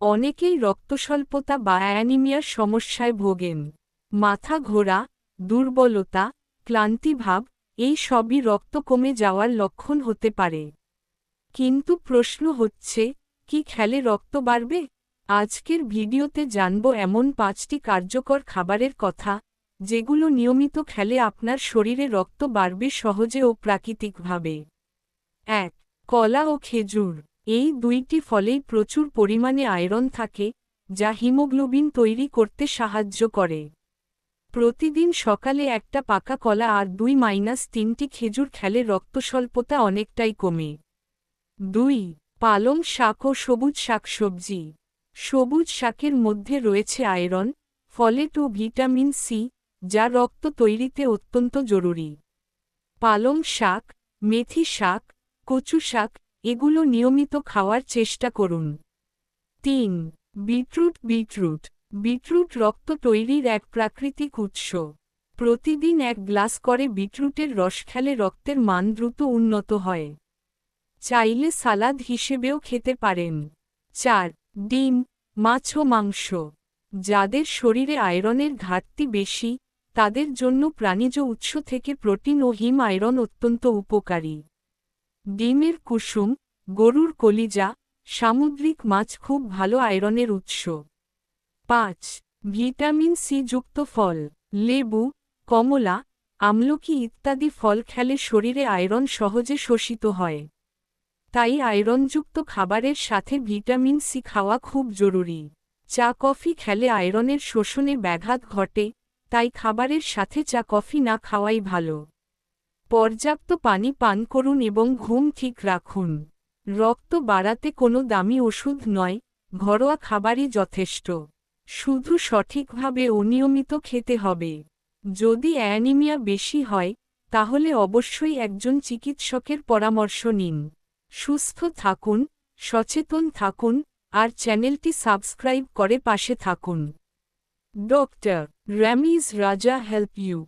অনেকেই রক্তস্বল্পতা বা অ্যানিমিয়ার সমস্যায় ভোগেন। মাথা ঘোরা, দুর্বলতা, ক্লান্তিভাব, এই সবই রক্ত কমে যাওয়ার লক্ষণ হতে পারে। কিন্তু প্রশ্ন হচ্ছে, কি খেলে রক্ত বাড়বে? আজকের ভিডিওতে জানব এমন পাঁচটি কার্যকর খাবারের কথা, যেগুলো নিয়মিত খেলে আপনার শরীরে রক্ত বাড়বে সহজে ও প্রাকৃতিকভাবে। এক, কলা ও খেজুর। এই দুইটি ফলেই প্রচুর পরিমাণে আয়রন থাকে, যা হিমোগ্লোবিন তৈরি করতে সাহায্য করে। প্রতিদিন সকালে একটা পাকা কলা আর দুই মাইনাস তিনটি খেজুর খেলে রক্তস্বল্পতা অনেকটাই কমে। দুই, পালং শাক ও সবুজ শাকসবজি সবুজ। শাকের মধ্যে রয়েছে আয়রন ফলেট ও ভিটামিন সি, যা রক্ত তৈরিতে অত্যন্ত জরুরি। পালং শাক, মেথি শাক, কচু শাক এগুলো নিয়মিত খাওয়ার চেষ্টা করুন। তিন, বিটরুট বিটরুট। বিটরুট রক্ত তৈরির এক প্রাকৃতিক উৎস। প্রতিদিন এক গ্লাস করে বিটরুটের রস খেলে রক্তের মান দ্রুত উন্নত হয়। চাইলে সালাদ হিসেবেও খেতে পারেন। চার, ডিম, মাছ ও মাংস। যাদের শরীরে আয়রনের ঘাটতি বেশি, তাদের জন্য প্রাণীজ উৎস থেকে প্রোটিন ও হিম আয়রন অত্যন্ত উপকারী। ডিমের কুসুম, গরুর কলিজা, সামুদ্রিক মাছ খুব ভালো আয়রনের উৎস। পাঁচ, ভিটামিন সি যুক্ত ফল, লেবু, কমলা, আমলকি ইত্যাদি ফল খেলে শরীরে আয়রন সহজে শোষিত হয়। তাই আয়রনযুক্ত খাবারের সাথে ভিটামিন সি খাওয়া খুব জরুরি। চা কফি খেলে আয়রনের শোষণে ব্যাঘাত ঘটে, তাই খাবারের সাথে চা কফি না খাওয়াই ভালো। পর্যাপ্ত পানি পান করুন এবং ঘুম ঠিক রাখুন। রক্ত বাড়াতে কোনো দামি ওষুধ নয়, ঘরোয়া খাবারই যথেষ্ট। শুধু সঠিকভাবে অনিয়মিত খেতে হবে। যদি অ্যানিমিয়া বেশি হয়, তাহলে অবশ্যই একজন চিকিৎসকের পরামর্শ নিন। সুস্থ থাকুন, সচেতন থাকুন, আর চ্যানেলটি সাবস্ক্রাইব করে পাশে থাকুন। ডক্টর, র্যামিজ রাজা হেল্প ইউ।